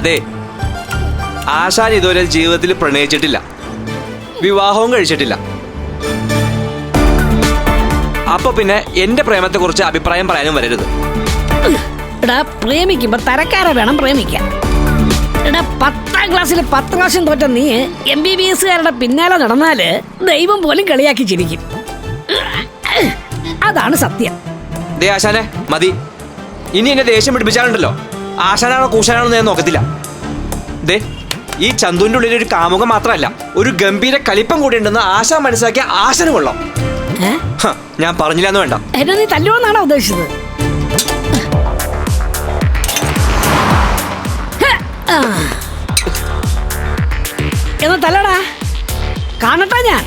അതെ ആശാൻ ഇതുവരെ ജീവിതത്തിൽ പ്രണയിച്ചിട്ടില്ല. വിവാഹവും കഴിച്ചിട്ടില്ല. അപ്പൊ പിന്നെ എന്റെ പ്രേമത്തെക്കുറിച്ച് അഭിപ്രായം പറയാനും വരരുത്. എടാ പ്രേമിക്കുമ്പോ തരക്കാരെ വേണം പ്രേമിക്കാൻ. എടാ പത്താം ക്ലാസ്സിൽ പത്ത് പ്രാവശ്യം തോറ്റ നീ എം ബി ബി എസുകാരുടെ പിന്നാലെ നടന്നാൽ ദൈവം പോലും കളിയാക്കി ചിരിക്കും. അതാണ് സത്യം. ദേ ആശാനെ മതി. ഇനി എന്നെ ദേഷ്യം പിടിപ്പിച്ചാലുണ്ടല്ലോ. ആശാനാണോ കൂശാനാണോ ഞാൻ നോക്കത്തില്ല. ദേ ഈ ചന്തുവിന്റെ ഉള്ളിൽ ഒരു കാമുകം മാത്രമല്ല ഒരു ഗംഭീര കലിപ്പം കൂടി ഉണ്ടെന്ന് ആശ മനസ്സിലാക്കിയ ആശന് കൊള്ളാം. ഹ, ഞാൻ പറഞ്ഞില്ല എന്ന് വേണ്ട. എന്നെ നീ തല്ലുവെന്നാണോ ഉദ്ദേശിച്ചത്? ഹ, ആ. എന്നാ തല്ലടാ. കാണട്ടാ ഞാൻ.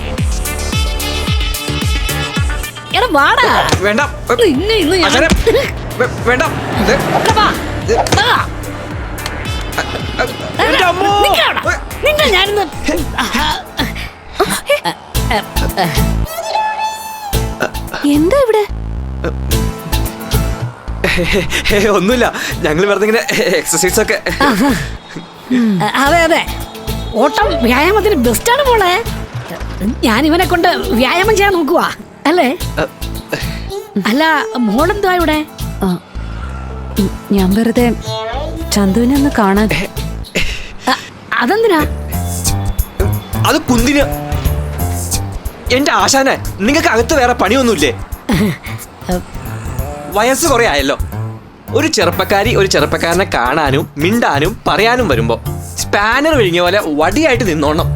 എടാ വാടാ. വേണ്ട. ഇന്ന് ഇന്ന് ഞാൻ ആശാനെ വേണ്ട. ദേ, എടാ വാ. ഞാനിന്ന് എന്താ ഇവിടെ? ഒന്നുമില്ല. ഞങ്ങൾ വെറുതെ ഇങ്ങനെ എക്സസൈസ് ഒക്കെ അതെ അതെ. ഓട്ടം വ്യായാമത്തിന് ബെസ്റ്റാണ് പോളെ ഞാൻ ഇവനെ കൊണ്ട് വ്യായാമം ചെയ്യാൻ നോക്കുവാ. അല്ലേ? അല്ല മോളെന്താ ഇവിടെ? ഞാൻ വെറുതെ ചന്തുവിനെ ഒന്ന് കാണാൻ അതെന്തിനാ? അത് കുന്തിന്. എന്റെ ആശാനെ നിങ്ങൾക്ക് അകത്ത് വേറെ പണിയൊന്നുമില്ലേ? വയസ്സ് കുറെ ആയല്ലോ. ഒരു ചെറുപ്പക്കാരി ഒരു ചെറുപ്പക്കാരനെ കാണാനും മിണ്ടാനും പറയാനും വരുമ്പോ സ്പാനർ വിഴുങ്ങിയ പോലെ വടിയായിട്ട് നിന്നോണം.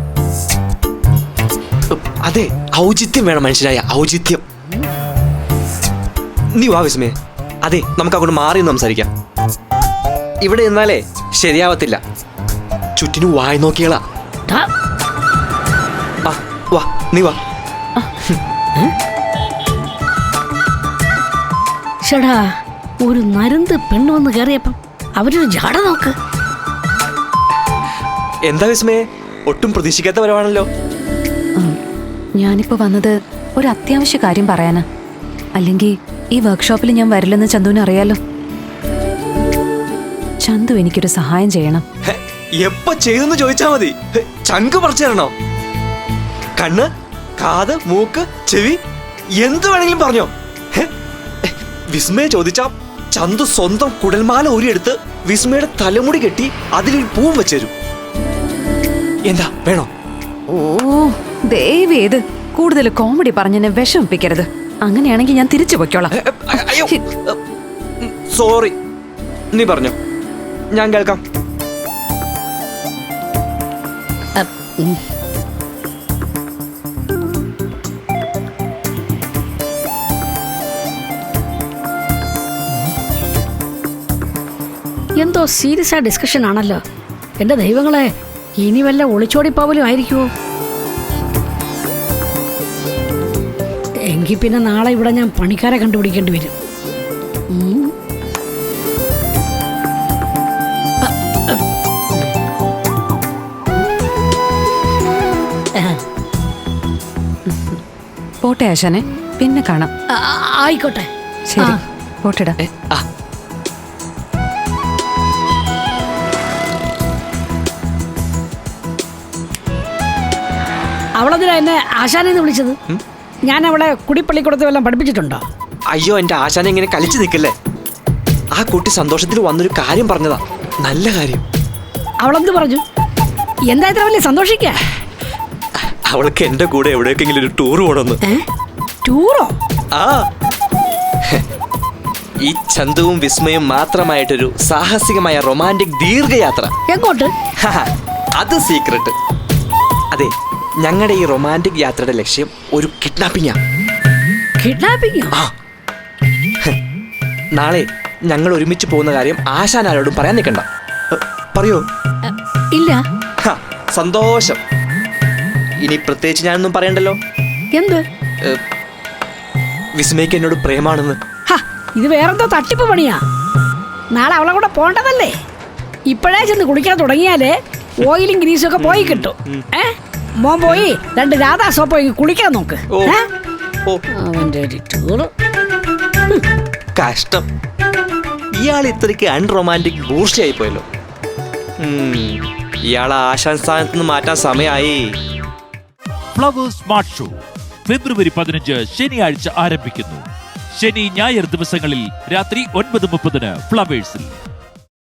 അതെ ഔചിത്യം വേണം മനുഷ്യരായ ഔചിത്യം. നീ വാ വിസ്മയെ. അതെ നമുക്ക് അങ്ങോട്ട് മാറി സംസാരിക്കാം. ഇവിടെ നിന്നാലേ ശരിയാവത്തില്ല. ചുറ്റിനും വായി നോക്കിയളാ. വാ നീ വാ. ഷടാ ഒരു നരുന്ത് പെണ്ണ് വന്ന് കയറിയപ്പം അവരൊരു ജാട നോക്ക്. എന്താ വിസ്മയെ ഒട്ടും പ്രതീക്ഷിക്കാത്തവരാണല്ലോ ഞാനിപ്പോ വന്നത് ഒരു അത്യാവശ്യ കാര്യം പറയാനാ. അല്ലെങ്കിൽ ഈ വർക്ക്ഷോപ്പിൽ ഞാൻ വരില്ലെന്ന് ചന്തുവിന് അറിയാലോ. ചന്തു എനിക്കൊരു സഹായം ചെയ്യണം. എപ്പ ചെയ്തെന്ന് ചോദിച്ചാ മതി. ചങ്ക് പറിച്ചു തരണോ? കണ്ണ് കാത് മൂക്ക് ചെവി എന്ത് വേണമെങ്കിലും പറഞ്ഞോ. വിസ്മയെ ചോദിച്ചാ ചന്തു സ്വന്തം കുടൽമാല ഊരിയെടുത്ത് വിസ്മയുടെ തലമുടി കെട്ടി അതിലൊരു പൂവ് വെച്ചേരും. എന്താ വേണോ? ഓ ദയവേത് കൂടുതൽ കോമഡി പറഞ്ഞെന്നെ വിഷമിപ്പിക്കരുത്. അങ്ങനെയാണെങ്കിൽ ഞാൻ തിരിച്ചു പൊയ്ക്കോളാം. സോറി. നീ പറഞ്ഞു. ഞാൻ കേൾക്കാം. എന്തോ സീരിയസ് ആയ ഡിസ്കഷൻ ആണല്ലോ. എന്റെ ദൈവങ്ങളെ ഇനി വല്ല ഒളിച്ചോടിപ്പാവലും ആയിരിക്കുമോ എങ്കിൽ പിന്നെ നാളെ ഇവിടെ ഞാൻ പണിക്കാരെ കണ്ടുപിടിക്കേണ്ടി വരും. പോട്ടെ ആശാനെ പിന്നെ കാണാം. ആയിക്കോട്ടെ. ശരി. പോട്ടെടാ. അവളെന്തിനാ എന്നെ ആശാനെന്ന് വിളിച്ചത്? ഞാൻ അവളെ കുടിപ്പള്ളിക്കൂടത്ത് വല്ലതും പഠിപ്പിച്ചിട്ടുണ്ടോ? അയ്യോ എന്റെ ആശാനെ ഇങ്ങനെ കളിച്ചു നിൽക്കല്ലേ? ആ കുട്ടി സന്തോഷത്തിൽ വന്നൊരു കാര്യം പറഞ്ഞതാ. നല്ല കാര്യം. അവളെന്ത് പറഞ്ഞു? എന്താ ഇത്ര വലിയ സന്തോഷിക്ക അവൾക്ക് എന്റെ കൂടെ എവിടേക്കെങ്കിലും ഒരു ടൂർ പോണെന്ന്. ടൂറോ? ആ. ഈ ചന്തവും വിസ്മയും മാത്രമായിട്ടൊരു സാഹസികമായ റൊമാന്റിക് ദീർഘയാത്ര. എങ്ങോട്ട്? അത് സീക്രട്ട് അതെ ഞങ്ങളുടെ ഈ റൊമാന്റിക് യാത്രയുടെ ലക്ഷ്യം ഒരു കിഡ്നാപ്പിംഗ് കിഡ്നാപ്പിംഗ് ആ. നാളെ ഞങ്ങൾ ഒരുമിച്ച് പോകുന്ന കാര്യം ആശാൻ ആരോടും പറയാൻ നിൽക്കണ്ട. പറയോ. ഇല്ല. സന്തോഷം. ഇനി പ്രത്യേകിച്ച് ഞാനൊന്നും പറയണ്ടല്ലോ. എന്ത്? വിസ്മയ്ക്ക് എന്നോട് പ്രേമാണെന്ന്. ഇത് വേറെന്തോ തട്ടിപ്പ് പണിയാ. നാളെ അവളെ കൂടെ പോണ്ടതല്ലേ? ഇപ്പോഴേ ചെന്ന് കുളിക്കാൻ തുടങ്ങിയാലേ ഓയിലും ഗ്രീസും ഒക്കെ പോയി കിട്ടും. ഏ? മോൻ പോയി. രണ്ട് രാധാ സോപ്പ് കുളിക്കാൻ നോക്ക്. അവന്റെ ഒരു ടൂറ് കഷ്ടം. ഇയാൾ ഇത്രയ്ക്ക് അൺറൊമാന്റിക് ആയി പോയല്ലോ ഇയാളെ ആശാൻ സ്ഥാനത്ത് നിന്ന് മാറ്റാൻ സമയമായി. ഫ്ലവേഴ്സ് സ്മാർട്ട് ഷോ ഫെബ്രുവരി പതിനഞ്ച് ശനിയാഴ്ച ആരംഭിക്കുന്നു. ശനി ഞായർ ദിവസങ്ങളിൽ രാത്രി ഒൻപത് മുപ്പതിന് ഫ്ലവേഴ്സിൽ